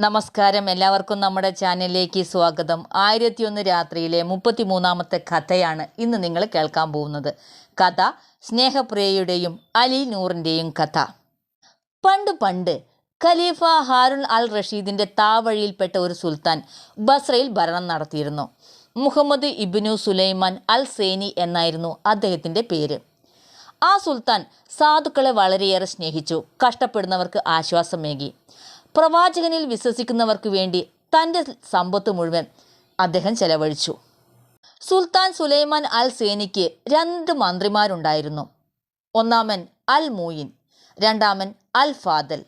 നമസ്കാരം. എല്ലാവർക്കും നമ്മുടെ ചാനലിലേക്ക് സ്വാഗതം. ആയിരത്തിയൊന്ന് രാത്രിയിലെ മുപ്പത്തിമൂന്നാമത്തെ കഥയാണ് ഇന്ന് നിങ്ങൾ കേൾക്കാൻ പോകുന്നത്. കഥ സ്നേഹപ്രിയയുടെയും അലി നൂറിന്റെയും കഥ. പണ്ട് പണ്ട് ഖലീഫ ഹാരുൺ അൽ റഷീദിന്റെ താവഴിയിൽപ്പെട്ട ഒരു സുൽത്താൻ ബസ്രയിൽ ഭരണം നടത്തിയിരുന്നു. മുഹമ്മദ് ഇബ്നു സുലൈമാൻ അൽ സേനി എന്നായിരുന്നു അദ്ദേഹത്തിന്റെ പേര്. ആ സുൽത്താൻ സാധുക്കളെ വളരെയേറെ സ്നേഹിച്ചു. കഷ്ടപ്പെടുന്നവർക്ക് ആശ്വാസമേകി. പ്രവാചകനിൽ വിശ്വസിക്കുന്നവർക്ക് വേണ്ടി തന്റെ സമ്പത്ത് മുഴുവൻ അദ്ദേഹം ചെലവഴിച്ചു. സുൽത്താൻ സുലൈമാൻ അൽ സേനിക്ക് രണ്ട് മന്ത്രിമാരുണ്ടായിരുന്നു. ഒന്നാമൻ അൽ മൂയിൻ രണ്ടാമൻ അൽ ഫാദൽ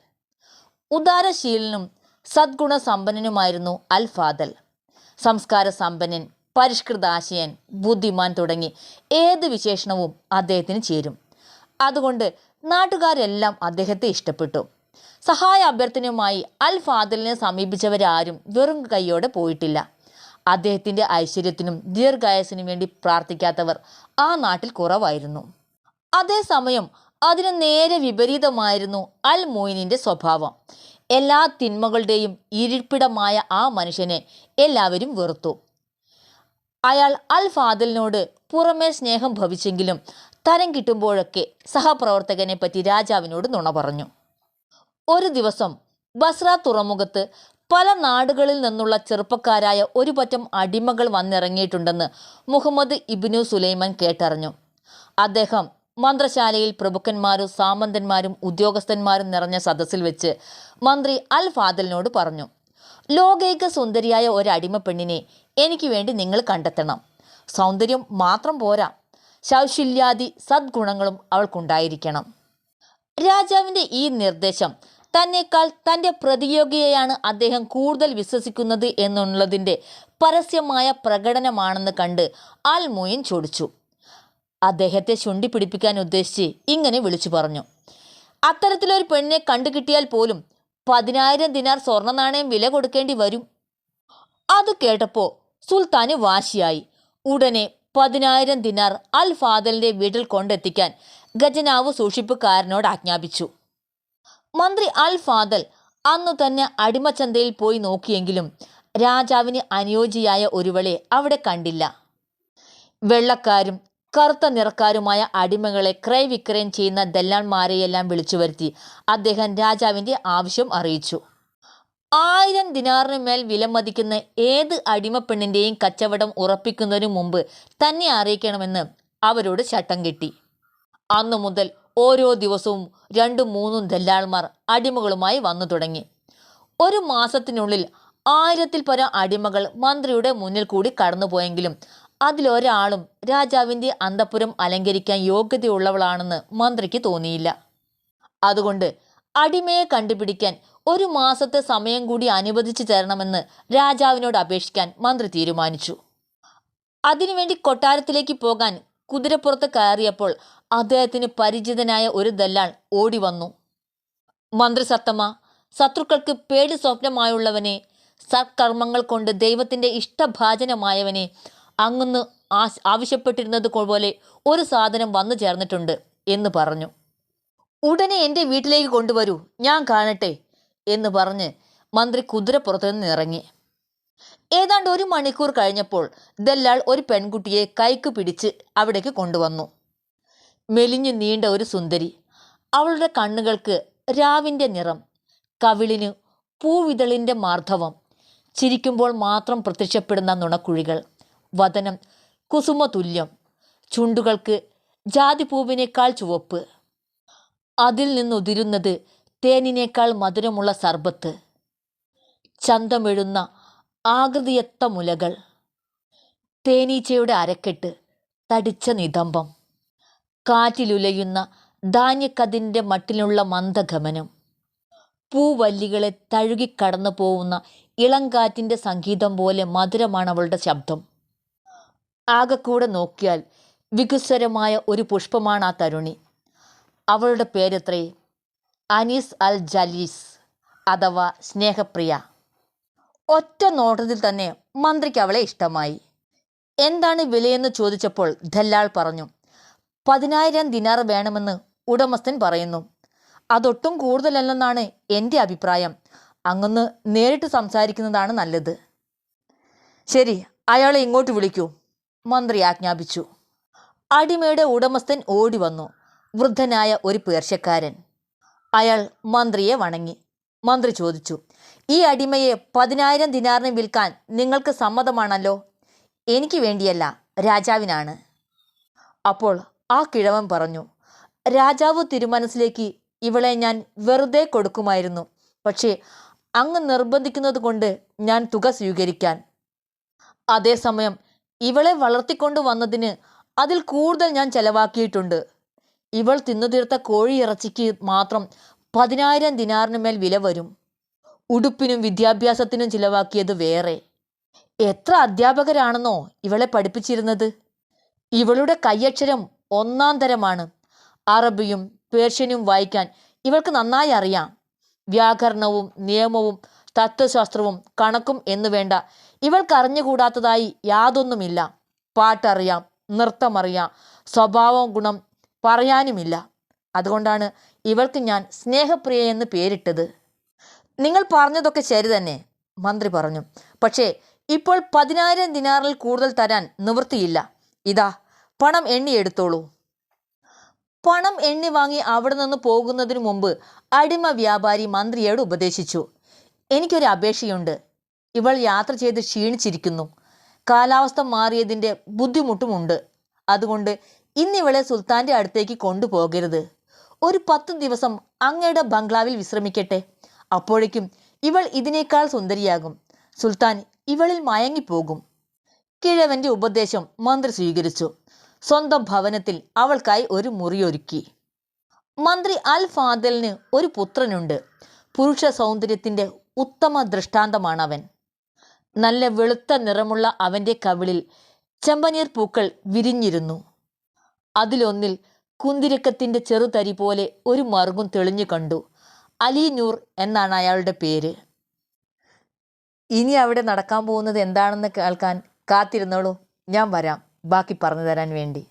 ഉദാരശീലനും സദ്ഗുണസമ്പന്നനുമായിരുന്നു അൽ ഫാദൽ സംസ്കാര സമ്പന്നൻ പരിഷ്കൃത ആശയൻ ബുദ്ധിമാൻ തുടങ്ങി ഏത് വിശേഷണവും അദ്ദേഹത്തിന് ചേരും. അതുകൊണ്ട് നാട്ടുകാരെല്ലാം അദ്ദേഹത്തെ ഇഷ്ടപ്പെട്ടു. സഹായ അഭ്യർത്ഥനയുമായി അൽ ഫാദലിനെ സമീപിച്ചവരാരും വെറും കൈയോടെ പോയിട്ടില്ല. അദ്ദേഹത്തിന്റെ ഐശ്വര്യത്തിനും ദീർഘായസിനും വേണ്ടി പ്രാർത്ഥിക്കാത്തവർ ആ നാട്ടിൽ കുറവായിരുന്നു. അതേസമയം അതിന് നേരെ വിപരീതമായിരുന്നു അൽ മോയിനിന്റെ സ്വഭാവം. എല്ലാ തിന്മകളുടെയും ഇരിപ്പിടമായ ആ മനുഷ്യനെ എല്ലാവരും വെറുത്തു. അയാൾ അൽ ഫാദലിനോട് പുറമേ സ്നേഹം ഭവിച്ചെങ്കിലും തരം കിട്ടുമ്പോഴൊക്കെ സഹപ്രവർത്തകനെ പറ്റി രാജാവിനോട് നുണ പറഞ്ഞു. ഒരു ദിവസം ബസ്ര തുറമുഖത്ത് പല നാടുകളിൽ നിന്നുള്ള ചെറുപ്പക്കാരായ ഒരു പറ്റം അടിമകൾ വന്നിറങ്ങിയിട്ടുണ്ടെന്ന് മുഹമ്മദ് ഇബ്നു സുലൈമാൻ കേട്ടറിഞ്ഞു. അദ്ദേഹം മന്ത്രശാലയിൽ പ്രഭുക്കന്മാരും സാമന്തന്മാരും ഉദ്യോഗസ്ഥന്മാരും നിറഞ്ഞ സദസ്സിൽ വെച്ച് മന്ത്രി അൽ ഫാദലിനോട് പറഞ്ഞു ലോകൈക സുന്ദരിയായ ഒരു അടിമപ്പെണ്ണിനെ എനിക്ക് വേണ്ടി നിങ്ങൾ കണ്ടെത്തണം. സൗന്ദര്യം മാത്രം പോരാ. ശൗശല്യാദി സദ്ഗുണങ്ങളും അവൾക്കുണ്ടായിരിക്കണം. രാജാവിന്റെ ഈ നിർദ്ദേശം തന്നെക്കാൾ തന്റെ പ്രതിയോഗിയെയാണ് അദ്ദേഹം കൂടുതൽ വിശ്വസിക്കുന്നത് എന്നുള്ളതിന്റെ പരസ്യമായ പ്രകടനമാണെന്ന് കണ്ട് ആൽ മൊയിൻ ചോദിച്ചു. അദ്ദേഹത്തെ ചുണ്ടി പിടിപ്പിക്കാൻ ഉദ്ദേശിച്ച് ഇങ്ങനെ വിളിച്ചു പറഞ്ഞു. അത്തരത്തിലൊരു പെണ്ണിനെ കണ്ടുകിട്ടിയാൽ പോലും പതിനായിരം ദിനാർ സ്വർണ നാണയം വില കൊടുക്കേണ്ടി വരും. അത് കേട്ടപ്പോൾ സുൽത്താന് വാശിയായി. ഉടനെ പതിനായിരം ദിനാർ അൽ ഫാദലിന്റെ വീട്ടിൽ കൊണ്ടെത്തിക്കാൻ ഖജനാവ് സൂക്ഷിപ്പുകാരനോട് ആജ്ഞാപിച്ചു. മന്ത്രി അൽ ഫാദൽ അന്നു തന്നെ അടിമച്ചന്തയിൽ പോയി നോക്കിയെങ്കിലും രാജാവിന് അനുയോജ്യയായ ഒരുവളെ അവിടെ കണ്ടില്ല. വെള്ളക്കാരും കറുത്ത നിറക്കാരുമായ അടിമകളെ ക്രയവിക്രയം ചെയ്യുന്ന ദല്ലാൻമാരെയെല്ലാം വിളിച്ചു വരുത്തി അദ്ദേഹം രാജാവിന്റെ ആവശ്യം അറിയിച്ചു. ആയിരം ദിനാറിന് മേൽ വിലമതിക്കുന്ന ഏത് അടിമപ്പെണ്ണിന്റെയും കച്ചവടം ഉറപ്പിക്കുന്നതിനു മുമ്പ് തന്നെ അറിയിക്കണമെന്ന് അവരോട് ചട്ടം കിട്ടി. അന്നു മുതൽ ഓരോ ദിവസവും രണ്ടും മൂന്നും ദല്ലാൾമാർ അടിമകളുമായി വന്നു തുടങ്ങി. ഒരു മാസത്തിനുള്ളിൽ ആയിരത്തിൽ പരം അടിമകൾ മന്ത്രിയുടെ മുന്നിൽ കൂടി കടന്നുപോയെങ്കിലും അതിലൊരാളും രാജാവിന്റെ അന്തപുരം അലങ്കരിക്കാൻ യോഗ്യതയുള്ളവളാണെന്ന് മന്ത്രിക്ക് തോന്നിയില്ല. അതുകൊണ്ട് അടിമയെ കണ്ടുപിടിക്കാൻ ഒരു മാസത്തെ സമയം കൂടി അനുവദിച്ചു തരണമെന്ന് രാജാവിനോട് അപേക്ഷിക്കാൻ മന്ത്രി തീരുമാനിച്ചു. അതിനുവേണ്ടി കൊട്ടാരത്തിലേക്ക് പോകാൻ കുതിരപ്പുറത്ത് കയറിയപ്പോൾ അദ്ദേഹത്തിന് പരിചിതനായ ഒരു ദല്ലാൾ ഓടി വന്നു. മന്ത്രി സത്തമ്മ ശത്രുക്കൾക്ക് പേടി സ്വപ്നമായുള്ളവനെ സത്കർമ്മങ്ങൾ കൊണ്ട് ദൈവത്തിന്റെ ഇഷ്ടഭാജനമായവനെ അങ്ങന്ന് ആവശ്യപ്പെട്ടിരുന്നത് പോലെ ഒരു സാധനം വന്നു ചേർന്നിട്ടുണ്ട് എന്ന് പറഞ്ഞു. ഉടനെ എന്റെ വീട്ടിലേക്ക് കൊണ്ടുവരൂ ഞാൻ കാണട്ടെ എന്ന് പറഞ്ഞ് മന്ത്രി കുതിരപ്പുറത്തു നിന്ന് ഇറങ്ങി. ഏതാണ്ട് ഒരു മണിക്കൂർ കഴിഞ്ഞപ്പോൾ ദല്ലാൾ ഒരു പെൺകുട്ടിയെ കൈക്ക് പിടിച്ച് അവിടേക്ക് കൊണ്ടുവന്നു. മെലിഞ്ഞു നീണ്ട ഒരു സുന്ദരി. അവളുടെ കണ്ണുകൾക്ക് രാവിന്റെ നിറം കവിളിന് പൂവിതളിന്റെ മാർദ്ധവം ചിരിക്കുമ്പോൾ മാത്രം പ്രത്യക്ഷപ്പെടുന്ന നുണക്കുഴികൾ വതനം കുസുമതുല്യം ചുണ്ടുകൾക്ക് ജാതിപൂവിനേക്കാൾ ചുവപ്പ്. അതിൽ നിന്നുതിരുന്നത് തേനിനേക്കാൾ മധുരമുള്ള സർബത്ത്. ചന്തമെഴുന്ന ആകൃതിയത്ത മുലകൾ. തേനീച്ചയുടെ അരക്കെട്ട് തടിച്ച നിതംബം. കാറ്റിലുലയുന്ന ധാന്യക്കതിന്റെ മട്ടിലുള്ള മന്ദഗമനം. പൂവല്ലികളെ തഴുകിക്കടന്നു പോകുന്ന ഇളങ്കാറ്റിന്റെ സംഗീതം പോലെ മധുരമാണ് അവളുടെ ശബ്ദം. ആകെക്കൂടെ നോക്കിയാൽ വികസ്വരമായ ഒരു പുഷ്പമാണ് ആ തരുണി. അവളുടെ പേരെത്രേ അനീസ് അൽ ജലീസ് അഥവാ സ്നേഹപ്രിയ. ഒറ്റ നോട്ടത്തിൽ തന്നെ മന്ത്രിക്ക് അവളെ ഇഷ്ടമായി. എന്താണ് വിലയെന്ന് ചോദിച്ചപ്പോൾ ദല്ലാൾ പറഞ്ഞു പതിനായിരം ദിനാർ വേണമെന്ന് ഉടമസ്ഥൻ പറയുന്നു. അതൊട്ടും കൂടുതലല്ലെന്നാണ് എന്റെ അഭിപ്രായം. അങ്ങൊന്ന് നേരിട്ട് സംസാരിക്കുന്നതാണ് നല്ലത്. ശരി അയാളെ ഇങ്ങോട്ട് വിളിക്കൂ മന്ത്രി ആജ്ഞാപിച്ചു. അടിമയുടെ ഉടമസ്ഥൻ ഓടി വന്നു വൃദ്ധനായ ഒരു പേർഷ്യക്കാരൻ. അയാൾ മന്ത്രിയെ വണങ്ങി. മന്ത്രി ചോദിച്ചു ഈ അടിമയെ പതിനായിരം ദിനാറിന് വിൽക്കാൻ നിങ്ങൾക്ക് സമ്മതമാണല്ലോ? എനിക്ക് വേണ്ടിയല്ല രാജാവിനാണ്. അപ്പോൾ ആ കിഴവൻ പറഞ്ഞു രാജാവ് തിരുമനസിലേക്ക് ഇവളെ ഞാൻ വെറുതെ കൊടുക്കുമായിരുന്നു. പക്ഷേ അങ്ങ് നിർബന്ധിക്കുന്നത് കൊണ്ട് ഞാൻ തുക സ്വീകരിക്കാൻ. അതേസമയം ഇവളെ വളർത്തിക്കൊണ്ടു വന്നതിന് അതിൽ കൂടുതൽ ഞാൻ ചെലവാക്കിയിട്ടുണ്ട്. ഇവൾ തിന്നു തീർത്ത കോഴിയിറച്ചിക്ക് മാത്രം പതിനായിരം ദിനാറിന് മേൽ വില വരും. ഉടുപ്പിനും വിദ്യാഭ്യാസത്തിനും ചിലവാക്കിയത് വേറെ. എത്ര അധ്യാപകരാണെന്നോ ഇവളെ പഠിപ്പിച്ചിരുന്നത്. ഇവളുടെ കയ്യക്ഷരം ഒന്നാം തരമാണ്. അറബിയും പേർഷ്യനും വായിക്കാൻ ഇവൾക്ക് നന്നായി അറിയാം. വ്യാകരണവും നിയമവും തത്വശാസ്ത്രവും കണക്കും എന്നു വേണ്ട. ഇവൾക്ക് അറിഞ്ഞുകൂടാത്തതായി യാതൊന്നുമില്ല. പാട്ടറിയാം നൃത്തമറിയാം സ്വഭാവം ഗുണം പറയാനുമില്ല. അതുകൊണ്ടാണ് ഇവൾക്ക് ഞാൻ സ്നേഹപ്രിയ എന്ന് പേരിട്ടത്. നിങ്ങൾ പറഞ്ഞതൊക്കെ ശരി തന്നെ മന്ത്രി പറഞ്ഞു. പക്ഷേ ഇപ്പോൾ പതിനായിരം ദിനാറിൽ കൂടുതൽ തരാൻ നിവൃത്തിയില്ല. ഇതാ പണം എണ്ണിയെടുത്തോളൂ പണം എണ്ണി വാങ്ങി അവിടെ നിന്ന് പോകുന്നതിന് മുമ്പ് അടിമ വ്യാപാരി മന്ത്രിയോട് ഉപദേശിച്ചു. എനിക്കൊരു അപേക്ഷയുണ്ട്. ഇവൾ യാത്ര ചെയ്ത് ക്ഷീണിച്ചിരിക്കുന്നു. കാലാവസ്ഥ മാറിയതിന്റെ ബുദ്ധിമുട്ടുമുണ്ട്. അതുകൊണ്ട് ഇന്നിവളെ സുൽത്താന്റെ അടുത്തേക്ക് കൊണ്ടുപോകരുത്. ഒരു പത്ത് ദിവസം അങ്ങയുടെ ബംഗ്ലാവിൽ വിശ്രമിക്കട്ടെ. അപ്പോഴേക്കും ഇവൾ ഇതിനേക്കാൾ സുന്ദരിയാകും. സുൽത്താൻ ഇവളിൽ മയങ്ങിപ്പോകും. കിഴവന്റെ ഉപദേശം മന്ത്രി സ്വീകരിച്ചു. സ്വന്തം ഭവനത്തിൽ അവൾക്കായി ഒരു മുറിയൊരുക്കി. മന്ത്രി അൽ ഫാദലിന് ഒരു പുത്രനുണ്ട്. പുരുഷ സൗന്ദര്യത്തിന്റെ ഉത്തമ ദൃഷ്ടാന്തമാണ് അവൻ നല്ല വെളുത്ത നിറമുള്ള അവന്റെ കവിളിൽ ചെമ്പനീർ പൂക്കൾ വിരിഞ്ഞിരുന്നു. അതിലൊന്നിൽ കുന്തിരക്കത്തിന്റെ ചെറുതരി പോലെ ഒരു മറുകും തെളിഞ്ഞു കണ്ടു. അലി നൂർ എന്നാണ് അയാളുടെ പേര്. ഇനി അവിടെ നടക്കാൻ പോകുന്നത് എന്താണെന്ന് കേൾക്കാൻ കാത്തിരുന്നോളൂ. ഞാൻ വരാം. ബാക്കി പറഞ്ഞു തരാൻ വേണ്ടി.